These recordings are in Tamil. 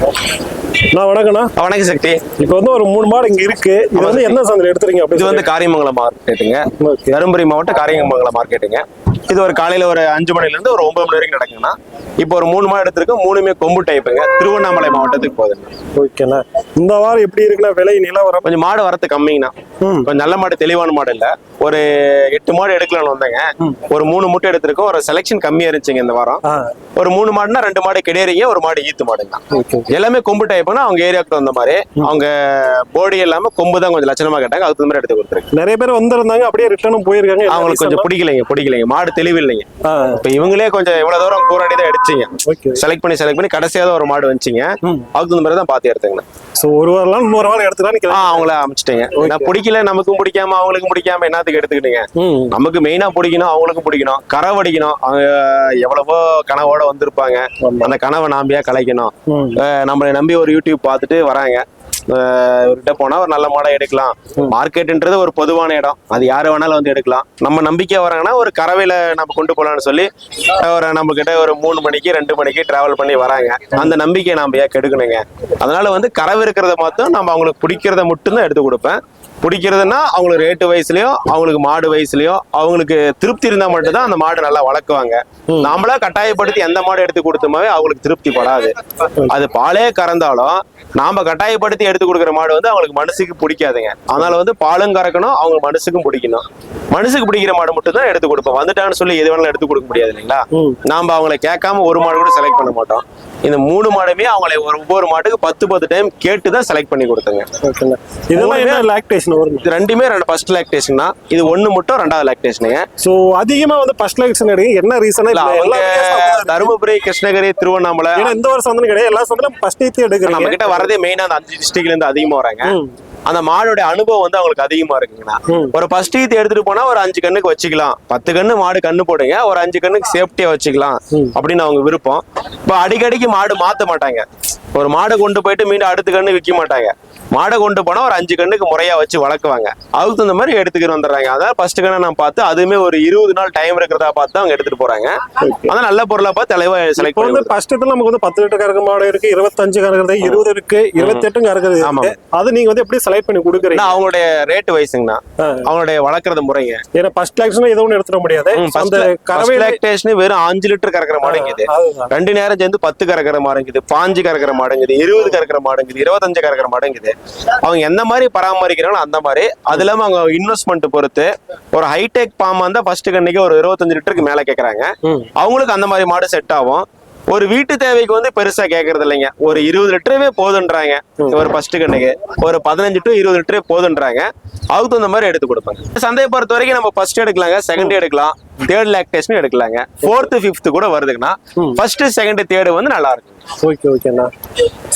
நான் வணக்கண்ணா வணக்கம் சக்தி. இப்போ வந்து ஒரு மூணு மாடு இங்க இருக்கு. இது வந்து என்ன சந்தையில் எடுத்துறீங்க அப்படி இது வந்து காரியமங்கலம் மார்க்கெட்டுங்க. தருமபுரி மாவட்டம் காரியமங்கலம் மார்க்கெட்டுங்க. இது ஒரு காலையில ஒரு அஞ்சு மணில இருந்து ஒரு ஒன்பது மணி வரைக்கும் நடக்குங்கண்ணா. இப்போ ஒரு மூணு மாடு எடுத்திருக்கோம். மூணுமே கொம்பு டைப்புங்க திருவண்ணாமலை மாவட்டத்துக்கு போகுதுங்க. ஓகேண்ணா. இந்த வாரம் எப்படி இருக்குண்ணா? விலை நிலவரம்? கொஞ்சம் மாடு வரத்து கம்மிங்கண்ணா. கொஞ்சம் நல்ல மாடு தெளிவான மாடு இல்ல. ஒரு எட்டு மாடு எடுக்கலாம்னு வந்தேங்க. ஒரு மூணு முட்டை எடுத்திருக்கோம். ஒரு செலெக்ஷன் கம்மியா இருந்துச்சுங்க இந்த வாரம். ஒரு மூணு மாடுனா ரெண்டு மாடு கிடையாதுங்க. ஒரு மாடு ஈத்து மாடுங்க. ஓகே எல்லாமே கொம்பு டைப்புனா அவங்க ஏரியாவுக்கு தகுந்த மாதிரி. அவங்க போடி இல்லாம கொம்பு தான் கொஞ்சம் லட்சணமா கேட்டாங்க. அதுக்கு மாதிரி எடுத்து கொடுத்துருக்கு நிறைய பேர் வந்திருந்தாங்க. அப்படியே ரிட்டர்னும் போயிருக்காங்க. என்ன அவங்களுக்கு கொஞ்சம்? பிடிக்கலைங்க பிடிக்கலைங்க. மாடு தெளிவு இல்லைங்க ஆ. இப்ப இவங்களே கொஞ்சம் இவ்வளவு தூரம் கூறாடி தான் அடிச்சிங்க. ஓகே. செலக்ட் பண்ணி செலக்ட் பண்ணி கடைசியா தான் ஒரு மாடு வந்துச்சிங்க. அதுக்கு தகுந்த மாதிரி தான் பாத்து எடுத்துங்க. ஸோ ஒரு வாரம் இன்னொரு வாரம் எடுத்துக்கலாம் அவங்கள அமைச்சிட்டேங்க. நான் பிடிக்கல நமக்கும் பிடிக்காம அவங்களுக்கும் பிடிக்காம என்னத்துக்கு எடுத்துக்கிட்டீங்க. நமக்கு மெயினா பிடிக்கணும் அவங்களுக்கும் பிடிக்கணும். கரவடிக்கணும் அவங்க எவ்வளவோ கனவோட வந்திருப்பாங்க. அந்த கனவை நாம்பியா கலைக்கணும்? நம்மளை நம்பி ஒரு யூடியூப் பார்த்துட்டு வராங்க. இவர்கிட்ட போனா ஒரு நல்ல மாடை எடுக்கலாம். மார்க்கெட்ன்றது ஒரு பொதுவான இடம். அது யாரு வேணாலும் வந்து எடுக்கலாம். நம்ம நம்பிக்கையா வராங்கன்னா ஒரு கறவையில நம்ம கொண்டு போலாம்னு சொல்லி ஒரு நம்ம கிட்ட ஒரு மூணு மணிக்கு ரெண்டு மணிக்கு டிராவல் பண்ணி வராங்க. அந்த நம்பிக்கையை நாம ஏன் கெடுக்கணுங்க? அதனால வந்து கறவை இருக்கிறத மாத்தம் நம்ம அவங்களுக்கு பிடிக்கிறத மட்டும்தான் எடுத்து கொடுப்பேன். பிடிக்கிறதுனா அவங்களுக்கு ரேட்டு வயசுலயும் அவங்களுக்கு மாடு வயசுலயும் அவங்களுக்கு திருப்தி இருந்தா மட்டும்தான் அந்த மாடு நல்லா வளர்க்குவாங்க. நாமளா கட்டாயப்படுத்தி எந்த மாடு எடுத்து கொடுத்தோமாவே அவங்களுக்கு திருப்தி படாது. அது பாலே கறந்தாலும் நாம கட்டாயப்படுத்தி எடுத்து கொடுக்குற மாடு வந்து அவங்களுக்கு மனசுக்கு பிடிக்காதுங்க. அதனால வந்து பாலும் கறக்கணும் அவங்க மனசுக்கும் பிடிக்கணும். மனசுக்கு பிடிக்கிற மாடு மட்டும் தான் எடுத்து கொடுப்போம். வந்துட்டான்னு சொல்லி எது வேணாலும் எடுத்து கொடுக்க முடியாது இல்லைங்களா? நாம அவங்கள கேட்காம ஒரு மாடு கூட செலக்ட் பண்ண மாட்டோம். இந்த மூணு மாடுமே அவங்களை ஒரு ஒவ்வொரு மாட்டுக்கு பத்து பத்து டைம் கேட்டு தான் செலக்ட் பண்ணி கொடுத்தங்க. இதெல்லாம் என்ன லாக்டேஷன் வரும் ரெண்டுமே ரெண்டு ஃபர்ஸ்ட் லாக்டேஷன் தான். இது ஒண்ணு மட்டும் ரெண்டாவது லாக்டேஷனுங்க ஸோ அதிகமா வந்து ஃபர்ஸ்ட் லாக்டேஷன் எடுங்க. என்ன ரீசனா அவங்க தருமபுரி கிருஷ்ணகிரி திருவண்ணாமலை. இந்த வருஷம் வந்து கிடையாது. எல்லா சந்தையிலும் ஃபர்ஸ்ட் ஈத்து நம்ம கிட்ட வரதே மெயினா அந்த அஞ்சு டிஸ்ட்ரிக்ட்ல இருந்து அதிகமா வராங்க அந்த மாடோட அனுபவம் வந்து அவங்களுக்கு அதிகமா இருக்குங்கண்ணா. ஒரு ஃபர்ஸ்ட் ஈத்து எடுத்துட்டு போனா ஒரு அஞ்சு கண்ணுக்கு வச்சுக்கலாம். பத்து கண்ணு மாடு கண்ணு போடுங்க. ஒரு அஞ்சு கண்ணுக்கு சேஃப்டியா வச்சுக்கலாம். அப்படின்னு அவங்க விருப்பம். இப்போ அடிக்கடிக்கு மாடு மாத்த மாட்டாங்க. ஒரு மாடை கொண்டு போயிட்டு மீண்டும் அடுத்த கண்ணு விற்க மாட்டாங்க. மாடை கொண்டு போனா ஒரு அஞ்சு கண்ணுக்கு முறையா வச்சு வளர்க்குவாங்க. அதுக்கு தகுந்த மாதிரி எடுத்துக்கிட்டு வந்துடுறாங்க. அதான் ஃபர்ஸ்ட் கண்ணை நான் பார்த்து அதுவுமே ஒரு இருபது நாள் டைம் இருக்கிறதா பார்த்து அவங்க எடுத்துட்டு போறாங்க. அதான் நல்ல பொருளா பார்த்து தலைவா செலக்ட் இப்போ வந்து ஃபர்ஸ்ட் இடத்துல நமக்கு வந்து பத்து லிட்டர் கறக்க மாடு இருக்கு இருபத்தஞ்சு கறக்கிறது இருபது இருக்கு இருபத்தெட்டும் கறக்கிறது ஆமா. இருக்கு அது நீங்க வந்து எப்படி செலக்ட் பண்ணி கொடுக்குறீங்க? அவங்களுடைய ரேட்டு வயசுங்கண்ணா ஆ. அவங்களுடைய வளர்க்குறது முறைங்க. ஏன்னா ஃபர்ஸ்ட் லாக்ஷன் எதுவும் எடுத்துட முடியாது. அந்த கறவை லாக்டேஷன் வெறும் அஞ்சு லிட்டர் கறக்கிற மாடுங்குது. ரெண்டு நேரம் சேர்ந்து பத்து கறக்கிற மாடுங்குது. பாஞ்சு கறக்கிற மாடுங்குது. இருபது கறக்கிற மாடுங்குது. இருபத்தஞ்சு கறக்கிற மாடுங்குது. அவங்க எந்த மாதிரி பராமரிக்கிறாங்களோ அந்த மாதிரி. அது இல்லாம அவங்க இன்வெஸ்ட்மெண்ட் பொறுத்து ஒரு ஹைடெக் பாம்பா இருந்தா ஃபர்ஸ்ட் கண்ணிக்கு ஒரு இருபத்தஞ்சு லிட்டருக்கு மேல கேக்குறாங்க. ம். அவங்களுக்கு அந்த மாதிரி மாடு செட் ஆகும். ஒரு வீட்டு தேவைக்கு வந்து பெருசா கேக்குறது இல்லைங்க. ஒரு இருபது லிட்டரவே போதுன்றாங்க. ஒரு ஃபர்ஸ்ட் கண்ணுக்கு ஒரு பதினஞ்சு டு இருபது லிட்டரே போதுன்றாங்க. அதுக்கு தகுந்த மாதிரி எடுத்து கொடுப்பாங்க. சந்தையை பொறுத்த வரைக்கும் நம்ம ஃபர்ஸ்ட் எடுக்கலாங்க. செகண்ட் எடுக்கலாம். தேர்ட் லாக்டேஷன் எடுக்கலாங்க. ஃபோர்த்து ஃபிஃப்த் கூட வருதுங்கன்னா ஃபர்ஸ்ட் செகண்ட் தேர்டு வந்து நல்லா இருக்கும் ஓகே ஓகேண்ணா.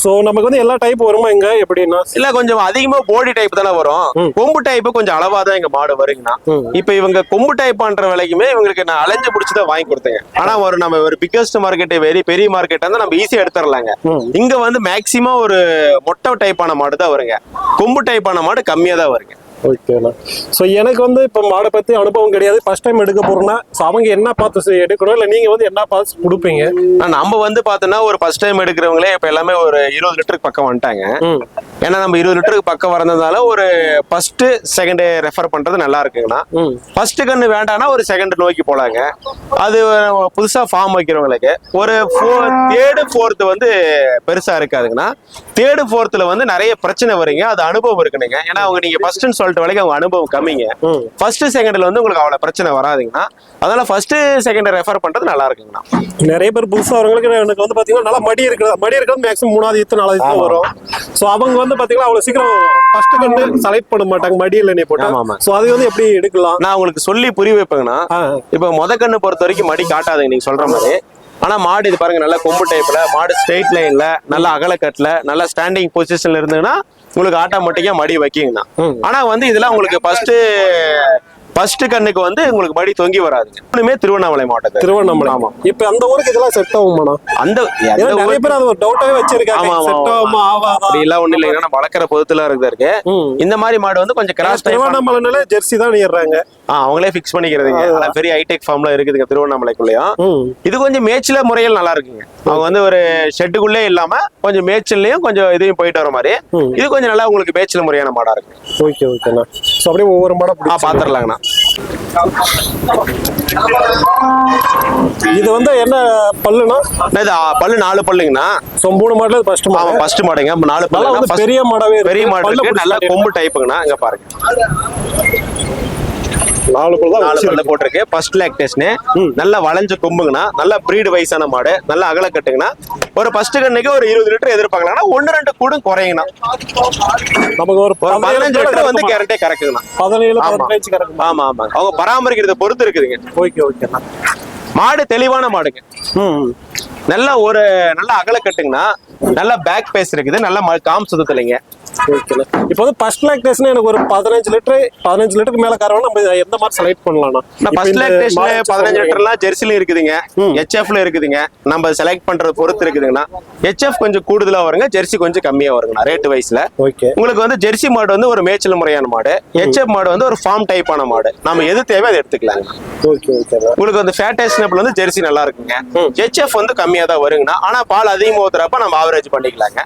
ஸோ நமக்கு வந்து எல்லா டைப் வருமா இங்க? எப்படின்னா இல்ல கொஞ்சம் அதிகமா போடி டைப் தானே வரும். கொம்பு டைப் கொஞ்சம் அளவா தான் எங்க மாடு வருங்கண்ணா. இப்ப இவங்க கொம்பு டைப் பண்ற விலைக்குமே இவங்களுக்கு நான் அலைஞ்சு பிடிச்சி தான் வாங்கி கொடுத்தேங்க. ஆனா ஒரு நம்ம ஒரு பிக்கஸ்ட் மார்க்கெட் வெரி பெரிய மார்க்கெட் வந்து நம்ம ஈஸியா எடுத்துடலாங்க. இங்க வந்து மேக்சிமம் ஒரு மொட்டை டைப்பான மாடு தான் வருங்க. கொம்பு டைப்பான மாடு கம்மியா தான் வருங்க. ஓகேண்ணா ஸோ எனக்கு வந்து இப்போ மாடை பத்தி அனுபவம் கிடையாது. ஃபர்ஸ்ட் டைம் எடுக்க போறேன்னா ஸோ அவங்க என்ன பார்த்து எடுக்கணும்? இல்லை நீங்க வந்து என்ன பார்த்து கொடுப்பீங்க? நம்ம வந்து பார்த்தோன்னா ஒரு ஃபர்ஸ்ட் டைம் எடுக்கிறவங்களே இப்ப எல்லாமே ஒரு இருபது லிட்டருக்கு பக்கம் வந்துட்டாங்க. ஏன்னா நம்ம இருபது லிட்டருக்கு பக்கம் வரதுனால ஒரு ஃபர்ஸ்ட் செகண்ட் ரெஃபர் பண்றது நல்லா இருக்குங்கண்ணா. ஃபர்ஸ்ட் கண்ணு வேண்டாம்னா ஒரு செகண்ட் நோக்கி போலாங்க. அது புதுசா ஃபார்ம் வைக்கிறவங்களுக்கு ஒரு தேர்டு ஃபோர்த் வந்து பெருசா இருக்காதுங்கண்ணா. தேர்டு ஃபோர்த்ல வந்து நிறைய பிரச்சனை வருங்க. அது அனுபவம் இருக்குனுங்க ஏன்னா அவங்க நீங்க ஃபர்ஸ்ட்னு சொல்லிட்டு வரைக்கும் அவங்க அனுபவம் கம்மிங்க ஃபர்ஸ்ட் செகண்ட்ல வந்து உங்களுக்கு அவ்வளவு பிரச்சனை வராதுங்கண்ணா. அதனால ஃபர்ஸ்ட் செகண்ட் ரெஃபர் பண்றது நல்லா இருக்குங்கண்ணா. நிறைய பேர் புதுசா வரவங்களுக்கு எனக்கு வந்து பாத்தீங்கன்னா நல்லா மடி இருக்கிறது மடி இருக்கிறது மேக்ஸிமம் மூணாவது ஈத்து நாலாவது ஆமா. வரும். ஸோ அவங்க வந்து பாத்தீங்கன்னா அவ்வளவு சீக்கிரம் ஃபர்ஸ்ட் கண்டு செலக்ட் பண்ண மாட்டாங்க மடி இல்லை நீ போட்டா. ஆமா, ஆமா. ஸோ அது வந்து எப்படி எடுக்கலாம்? நான் உங்களுக்கு சொல்லி புரிய வைப்பேங்கண்ணா. இப்போ முத கண்ணு பொறுத்த வரைக்கும் மடி காட்டாதுங்க நீங்க சொல்ற மாதிரி. ஆனா மாடு இது பாருங்க நல்ல கொம்பு டைப்ல மாடு ஸ்ட்ரெயிட் லைன்ல நல்ல அகலக்கட்டுல நல்ல ஸ்டாண்டிங் பொசிஷன்ல இருந்ததுன்னா உங்களுக்கு ஆட்டோமேட்டிக்கா மடி வைக்கிங்கண்ணா. ஆனா வந்து இதுல உங்களுக்கு ஃபர்ஸ்ட் ஃபர்ஸ்ட் கண்ணுக்கு வந்து உங்களுக்கு மடி தொங்கி வராதுங்க இன்னுமே திருவண்ணாமலை மாவட்டத்தில். திருவண்ணாமலை. ஆமா. இப்ப அந்த ஊருக்கு இதெல்லாம் செட் ஆகுமாண்ணா? அந்த ஏன்னா நிறைய பேர் அது ஒரு டவுட்டாவே வச்சிருக்காங்க. செட். ஆகுமா அப்படி எல்லாம் ஒண்ணு இல்லைங்க நம்ம வளர்க்குற பொதுத்துல இருக்குது இருக்கு. இந்த மாதிரி மாடு வந்து கொஞ்சம் கிராஸ் திருவண்ணாமலைனால ஜெர்சி தான் ஏறுறாங்க அவங்களே ஃபிக்ஸ் பண்ணிக்கிறதுங்க பெரிய ஹைடெக் ஃபார்ம்ல இருக்குதுங்க திருவண்ணாமலைக்குள்ளேயும் இது கொஞ்சம் மேய்ச்சல முறையில் நல்லா இருக்குங்க. அவங்க வந்து ஒரு ஷெட்டுக்குள்ளே இல்லாம கொஞ்சம் மேய்ச்சல்லையும் கொஞ்சம் இதையும் போயிட்டு வர மாதிரி. இது கொஞ்சம் நல்லா உங்களுக்கு மேய்ச்சல் முறையான மாடா இருக்கு. ஓகே ஓகேண்ணா. ஸோ அப்படியே ஒவ்வொரு மாடா ஆ பிடிச்சி பாத்துரலாங்கண்ணா. இது வந்து என்ன பல்லுனா? இது பல்லு நாலு பல்லுங்கண்ணா. ஸோ மூணு மாடல ஃபர்ஸ்ட் ஆமா மாடு. ஃபர்ஸ்ட் மாடுங்க. நாலு பல்லு பெரிய மாடாவே. பெரிய மாடு நல்லா. கொம்பு டைப்புங்கண்ணா இங்க பாருங்க. நாலு பல் தான் நாலு. பல்ல போட்டிருக்கு. ஃபர்ஸ்ட் லாக்டேஷன் நல்ல வளைஞ்ச கொம்புங்கண்ணா. நல்ல பிரீடு வயசான மாடு. நல்ல அகல கட்டுங்கண்ணா. ஒரு ஃபர்ஸ்ட் கண்ணுக்கு ஒரு இருபது லிட்டர் எதிர்பார்க்கலாம்னா ஒன்னு ரெண்டு கூடும் குறையுங்கண்ணா. நமக்கு ஒரு பதினஞ்சு லிட்டர் வந்து கேரண்டே கறக்குங்கண்ணா. பதினேழு ஆமா. ஆமா ஆமா. அவங்க பராமரிக்கிறத பொறுத்து இருக்குதுங்க. ஓகே ஓகேண்ணா மாடு தெளிவான மாடுங்க. நல்ல ஒரு நல்ல அகல கட்டுங்கண்ணா. நல்ல பேக் பேஸ் இருக்குது. நல்ல காம் சுத்தலைங்க ஓகேண்ணா இப்போ வந்து ஃபர்ஸ்ட் லாக்டேஷன் எனக்கு ஒரு பதினஞ்சு லிட்டர் பதினஞ்சு லிட்டருக்கு மேல கறவனா நம்ம எந்த மாதிரி செலக்ட் பண்ணலாம்ண்ணா இப்போ ஃபர்ஸ்ட் மாடு பதினஞ்சு. லிட்டர்லாம் ஜெர்சில இருக்குதுங்க. ஹெச்எஃப்ல இருக்குதுங்க. நம்ம செலக்ட் பண்றது பொறுத்து இருக்குதுங்கண்ணா ஹெச்எஃப் கொஞ்சம் கூடுதலா வருங்க ஜெர்சி கொஞ்சம் கம்மியா வருங்கண்ணா ரேட் வைஸ்ல ஓகே உங்களுக்கு வந்து ஜெர்சி மாடு வந்து ஒரு மேய்ச்சல் முறையான மாடு. ஹெச்எஃப் மாடு வந்து ஒரு ஃபார்ம் டைப்பான மாடு. நம்ம எது தேவை அதை எடுத்துக்கலாங்க ஓகே ஓகேண்ணா உங்களுக்கு வந்து ஃபேட்டேஷனபிள் வந்து ஜெர்சி நல்லா இருக்குங்க. ஹெச்எஃப் வந்து கம்மியா தான் வருங்கண்ணா ஆனா பால் அதிகமாக ஊத்துறப்ப நம்ம ஆவரேஜ் பண்ணிக்கலாங்க.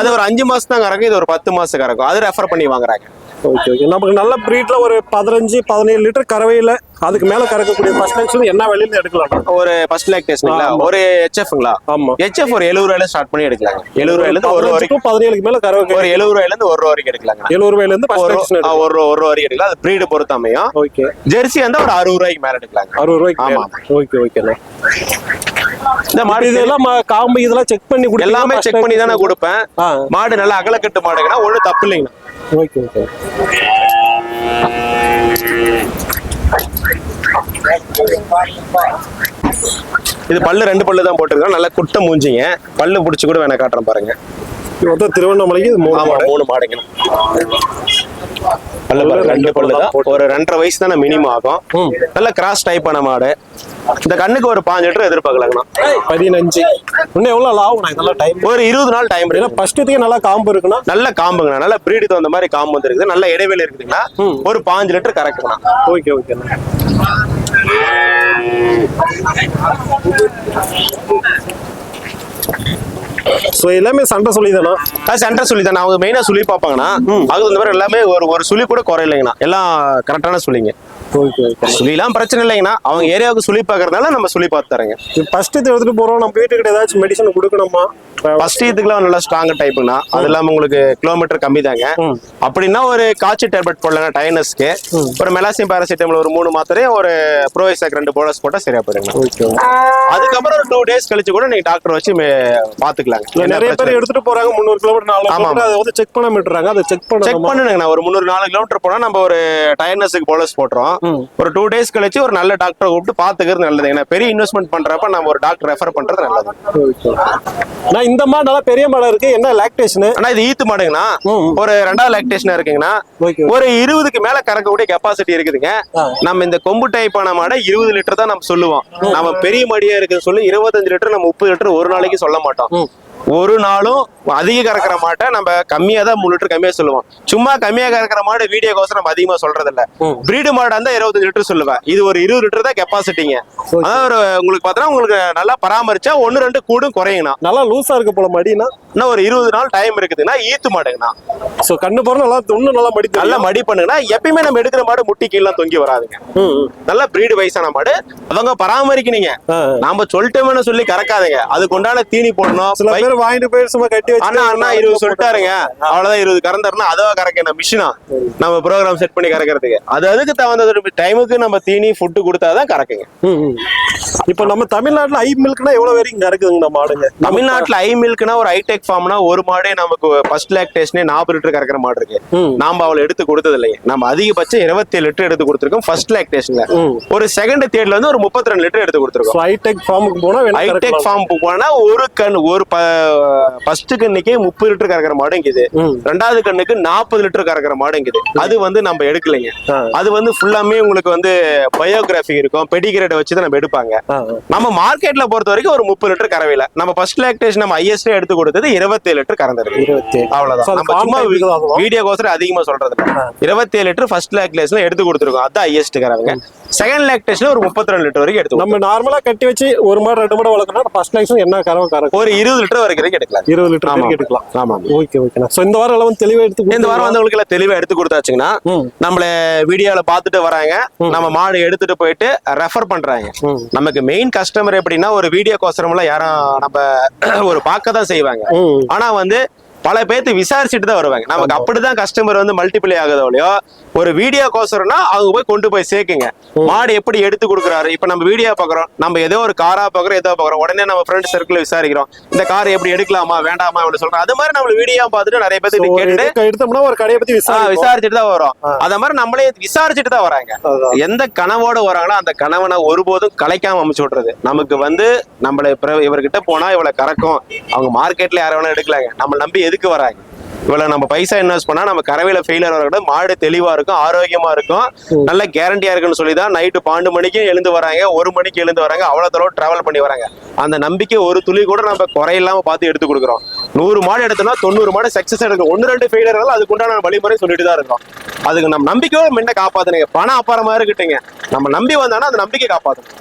அது ஒரு அஞ்சு மாசம் தான் இது ஒரு பத்து மாசம் கறக்கும் அது ரெஃபர் பண்ணி வாங்குறாங்க. ஓகே ஓகே நமக்கு நல்ல பிரீட்ல ஒரு பதினஞ்சு பதினேழு லிட்டர் கறவையில அதுக்கு மேல கறக்கக்கூடிய ஃபர்ஸ்ட் லாக்டேஷன் என்ன வெளியில எடுக்கலாம். ஒரு ஃபர்ஸ்ட் லாக்டேஷனுங்களா ஆமா. ஒரு ஹெச்எஃப்ங்களா ஆமா. ஹெச்எஃப் ஒரு எழுபது ரூபாயில ஸ்டார்ட் பண்ணி எடுக்கலாங்க. எழுபது ரூபாயில இருந்து ஒரு வரைக்கும். பதினேழுக்கு மேல கறவை ஒரு எழுபது ரூபாயில இருந்து ஒரு ரூபா வரைக்கும் எடுக்கலாங்க. எழுபது ரூபாயில இருந்து ஒரு ரூபா ஒரு ரூபா வரைக்கும் எடுக்கலாம். அது பிரீடு பொறுத்து அமையும். ஓகே ஜெர்சி வந்து ஒரு அறுபது ரூபாய்க்கு மேல எடுக்கலாங்க. அறுபது ரூபாய்க்கு ஆமா. ஓகே ஓகேண்ணா இந்த மாடு மாடு இதெல்லாம் காம்பு இதெல்லாம் செக் பண்ணி கொடுத்தீங்கன்னா எல்லாமே செக் பண்ணி தானே. கொடுப்பேன். மாடு நல்லா அகலக்கட்டு மாடுங்கன்னா ஒண்ணு தப்பு இல்லைங்கண்ணா ஓகே ஓகே. இது பல்லு ரெண்டு பல்லு தான் போட்டிருக்கோம் நல்லா குட்டை மூஞ்சிங்க. பல்லு பிடிச்சி கூட வேணா காட்டுறேன் பாருங்க. மொத்தம் திருவண்ணாமலைக்கு இது மூணு ஆமா பல்லு பாருங்க ரெண்டு பல்லு தான். ஒரு ரெண்டரை வயசு தானே மினிமம் ஆகும். நல்ல கிராஸ் டைப்பான மாடு. இந்த கண்ணுக்கு ஒரு பாஞ்சு லிட்டர் எதிர்பார்க்கலாங்கண்ணா. பதினஞ்சு. இன்னும் எவ்வளவு ஆகும்ண்ணா இதெல்லாம் டைம் ஒரு இருபது நாள் டைம் ஏன்னா ஃபர்ஸ்ட் நல்லா காம்பு இருக்குண்ணா. நல்ல காம்புங்கண்ணா. நல்ல பிரீடு தகுந்த மாதிரி காம்பு வந்துருக்குது. நல்ல இடைவெளி இருக்குதுங்கண்ணா. ம். ஒரு பாஞ்சு லிட்டர் கறக்குங்கண்ணா ஓகே ஓகேண்ணா ஸோ எல்லாமே சண்டை சொல்லிதானா? சென்டர் சுழி தானே அவங்க மெயினா சுழி பார்ப்பாங்கண்ணா அது இந்த மாதிரி எல்லாமே ஒரு ஒரு சுழி கூட குறையில்லைங்கண்ணா. எல்லாம் கரெக்டான ஓகே சுழிலாம் பிரச்சனை இல்லைங்கண்ணா. அவங்க ஏரியாவுக்கு சுழி பார்க்கறதுனால நம்ம சுழி பார்த்து தரேங்க. ஃபர்ஸ்ட் இது எடுத்துட்டு போறோம். நம்ம வீட்டுக்கிட்ட ஏதாச்சும் மெடிசன் கொடுக்கணுமா? ஃபர்ஸ்ட் இதுக்குலாம் நல்லா ஸ்ட்ராங் டைப்புங்கண்ணா அது இல்லாம உங்களுக்கு கிலோமீட்டர் கம்மி தாங்க. அப்படின்னா ஒரு காய்ச்சி டேப்லெட் போடலாம் டைனஸ்க்கு ஒரு மெலாசியம் பாராசிட்டமல் ஒரு மூணு மாத்திரையும் ஒரு ப்ரோவைசாக் ரெண்டு போனஸ் போட்டா சரியா போயிருங்க ஓகே அதுக்கப்புறம் ஒரு டூ டேஸ் கழிச்சு கூட நீங்க டாக்டர் வச்சு பாத்துக்கலாங்க நிறைய பேர் எடுத்துட்டு போறாங்க. முந்நூறு கிலோமீட்டர் நாலு கிலோமீட்டர் அதை வந்து செக் பண்ண விட்டுறாங்க. அதை செக் செக் பண்ணணும் பண்ணுங்க ஒரு முந்நூறு நாலு கிலோமீட்டர் போனா நம்ம ஒரு டயர்னஸுக்கு போலஸ் போட்டுறோம். ஒரு டூ டேஸ் கழிச்சு ஒரு நல்ல டாக்டரை கூப்பிட்டு பாத்துக்கிறது நல்லது. ஏன்னா பெரிய இன்வெஸ்ட்மெண்ட் பண்றப்ப நம்ம ஒரு டாக்டர் ரெஃபர் பண்றது நல்லது. நான் இந்த மாடு நல்லா பெரிய மாடா இருக்கு. என்ன லாக்டேஷன் ஆனா இது ஈத்து மாடுங்கண்ணா. ஒரு ரெண்டாவது லாக்டேஷன் இருக்குங்கண்ணா. ஒரு இருபதுக்கு மேல கறக்கக்கூடிய கெப்பாசிட்டி இருக்குதுங்க. நம்ம இந்த கொம்பு டைப்பான மாடை இருபது லிட்டர் தான் நம்ம சொல்லுவோம். நம்ம பெரிய மடியா இருக்குன்னு சொல்லி இருபத்தஞ்சு லிட்டர் நம்ம முப்பது லிட்டர் ஒரு நாளைக்கு சொல்ல மாட்டோம். ஒரு நாளும் அதிக கறக்கிற மாட்டை நம்ம கம்மியா தான் மூணு லிட்டர் கம்மியா சொல்லுவோம். சும்மா கம்மியா கறக்கிற மாடு வீடியோக்கோசரம் நம்ம அதிகமா சொல்றது இல்ல. பிரீடு மாடா இருந்தா இருபத்தஞ்சு லிட்டர் சொல்லுவேன். இது ஒரு இருபது லிட்டர் தான் கெப்பாசிட்டிங்க அதான் ஒரு உங்களுக்கு பார்த்தா உங்களுக்கு நல்லா பராமரிச்சா ஒன்னு ரெண்டு கூடும் குறையுங்கண்ணா. நல்லா லூசா இருக்கு போல மடினா? இன்னும் ஒரு இருபது நாள் டைம் இருக்குதுன்னா ஈத்து மாடுங்கண்ணா. சோ கண்ணு போற நல்லா இன்னும் நல்லா மடி நல்லா மடி பண்ணுங்கன்னா எப்பயுமே நம்ம எடுக்கிற மாடு முட்டி கீழே தொங்கி வராதுங்க. நல்ல பிரீடு வயசான மாடு. அவங்க பராமரிக்கணுங்க. நாம சொல்லிட்டோம்னு சொல்லி கறக்காதீங்க. அதுக்கு உண்டான தீனி போடணும். சில பேர் வாங்கிட்டு போய் சும்மா கட்டி அண்ணா அண்ணா இருபது சொல்லிட்டாருங்க. அவ்வளவுதான் இருபது. கறந்தாருன்னா அதவா கறக்க மிஷினா? நம்ம ப்ரோக்ராம் செட் பண்ணி கறக்கிறதுக்கு. அது அதுக்கு தகுந்த டைமுக்கு நம்ம தீனி ஃபுட்டு கொடுத்தாதான் கறக்குங்க. இப்ப நம்ம தமிழ்நாட்டுல ஐ மில்க்னா எவ்வளவு வரைக்கும் கறக்குதுங்க நம்ம மாடுங்க தமிழ்நாட்டுல ஐ மில்க்னா ஒரு ஹைடெக் ஃபார்ம்னா ஒரு மாடே நமக்கு ஃபர்ஸ்ட் லாக்டேஷனே நாற்பது லிட்டர் கறக்கிற மாடு இருக்கு. நாம அவளை எடுத்து கொடுத்தது இல்லைங்க நம்ம அதிகபட்சம் இருபத்தி லிட்டர் எடுத்து கொடுத்துருக்கோம் ஃபர்ஸ்ட் லாக்டேஷன்ல ம். ஒரு செகண்ட் தேர்ட்ல வந்து ஒரு முப்பத்தி ரெண்டு லிட்டர் எடுத்து கொடுத்துருக்கோம். ஹைடெக் ஃபார்முக்கு போனா ஹைடெக் கறக்கலாம். ஃபார்ம் போனா ஒரு கண் ஒரு ஃபர்ஸ்ட் கண்ணுக்கே முப்பது லிட்டர் கறக்கிற மாடு இருக்குது ம். ரெண்டாவது கண்ணுக்கு நாற்பது லிட்டர் கறக்கிற மாடு இருக்குது அது வந்து நம்ம எடுக்கலைங்க. அது வந்து ஃபுல்லாமே உங்களுக்கு வந்து பயோகிராஃபி இருக்கும். பெடிகிரேட் வச்சு தான் நம்ம எடுப்பாங்க. நம்ம மார்க்கெட்ல பொறுத்த வரைக்கும் ஒரு முப்பது லிட்டர் கறவையில. நம்ம ஃபர்ஸ்ட் லாக்டேஷன் நம்ம ஐஎஸ்டே எடுத்து கொடுத்தது இருபத்தேழு லிட்டர். So, அவ்வளவுதான் நம்ம சும்மா type தான் அதுவும். வீடியோ கோசரம் அதிகமா சொல்றது இருபத்தேழு லிட்டர் ஃபர்ஸ்ட் லாக்டேஷன்ல எடுத்து கொடுத்துருக்கோம். அதான் ஹையஸ்ட் கறவைங்க. செகண்ட் லாக்டேஷன்ல ஒரு முப்பத்தி ரெண்டு லிட்டர் வரைக்கும் எடுத்து நம்ம நார்மலா கட்டி வச்சு ஒரு மாடு ரெண்டு மாடு வளர்க்கணும் ஃபர்ஸ்ட் லைசன் என்ன கறவை கறக்கும்? ஒரு இருபது லிட்டர் வரைக்கும் எடுக்கலாம். இருபது லிட்டர் எடுக்கலாம். ஆமா ஓகே ஓகேண்ணா ஸோ இந்த வாரம் எல்லாம் வந்து தெளிவா எடுத்து இந்த வாரம் வந்தவங்களுக்கு எல்லாம் தெளிவா எடுத்து கொடுத்தாச்சுங்கன்னா. நம்மள வீடியோல பார்த்துட்டு வராங்க. நம்ம மாடு எடுத்துட்டு போயிட்டு ரெஃபர் பண்றாங்க. நமக்கு மெயின் கஸ்டமர் எப்படின்னா ஒரு வீடியோ கோசரம்லாம் யாரும் நம்ம ஒரு பார்க்க தான் செய்வாங்க. ஆனா வந்து பல பேர்த்து விசாரிச்சுட்டு தான் வருவாங்க. நமக்கு அப்படிதான் கஸ்டமர் வந்து மல்டிப்ளை ஆகுதோ இல்லையோ ஒரு வீடியோ கோசரம்னா அவங்க போய் கொண்டு போய் சேர்க்குங்க. மாடு எப்படி எடுத்து கொடுக்குறாரு? இப்ப நம்ம வீடியோ பாக்குறோம் நம்ம ஏதோ ஒரு காரா பாக்குறோம் ஏதோ பாக்குறோம் உடனே நம்ம ஃப்ரெண்ட் சர்க்கிள் விசாரிக்கிறோம். இந்த கார் எப்படி எடுக்கலாமா வேண்டாமா அப்படி சொல்றோம். அது மாதிரி நம்ம வீடியோ பார்த்துட்டு நிறைய ஒரு கேட்டுட்டு எடுத்தோம்னா ஒரு கடையை பத்தி விசாரிச்சுட்டு தான் வரும் அத மாதிரி நம்மளே விசாரிச்சுட்டு தான் வராங்க. எந்த கனவோட வராங்களோ அந்த கனவனை ஒருபோதும் கலைக்காம அமைச்சு விடுறது நமக்கு வந்து நம்மள இவர்கிட்ட போனா இவ்வளவு கறக்கும். அவங்க மார்க்கெட்ல யார வேணா எடுக்கலாங்க. நம்ம நம்பி எதுக்கு வராங்க? இவ்வளவு நம்ம பைசா இன்வெஸ்ட் பண்ணா நம்ம கறவையில ஃபெயிலியர் வரக்கூட மாடு தெளிவா இருக்கும் ஆரோக்கியமா இருக்கும். நல்ல கேரண்டியா இருக்குன்னு சொல்லி தான் நைட்டு பன்னெண்டு மணிக்கு எழுந்து வராங்க ஒரு மணிக்கு எழுந்து வராங்க அவ்வளவு தளவு டிராவல் பண்ணி வராங்க. அந்த நம்பிக்கை ஒரு துளி கூட நம்ம குறையில்லாம பார்த்து எடுத்து கொடுக்குறோம். நூறு மாடு எடுத்தோம்னா தொண்ணூறு மாடு சக்சஸ் எடுக்கும். ஒன்னு ரெண்டு ஃபெயிலியர் அதுக்கு உண்டான வழிமுறை சொல்லிட்டு தான் இருக்கோம். அதுக்கு நம்ம நம்பிக்கையோட முன்ன காப்பாத்துனீங்க. பணம் அப்பாறமா இருக்கட்டுங்க நம்ம நம்பி வந்தானா அந்த நம்பிக்கை காப்பாத்தணும்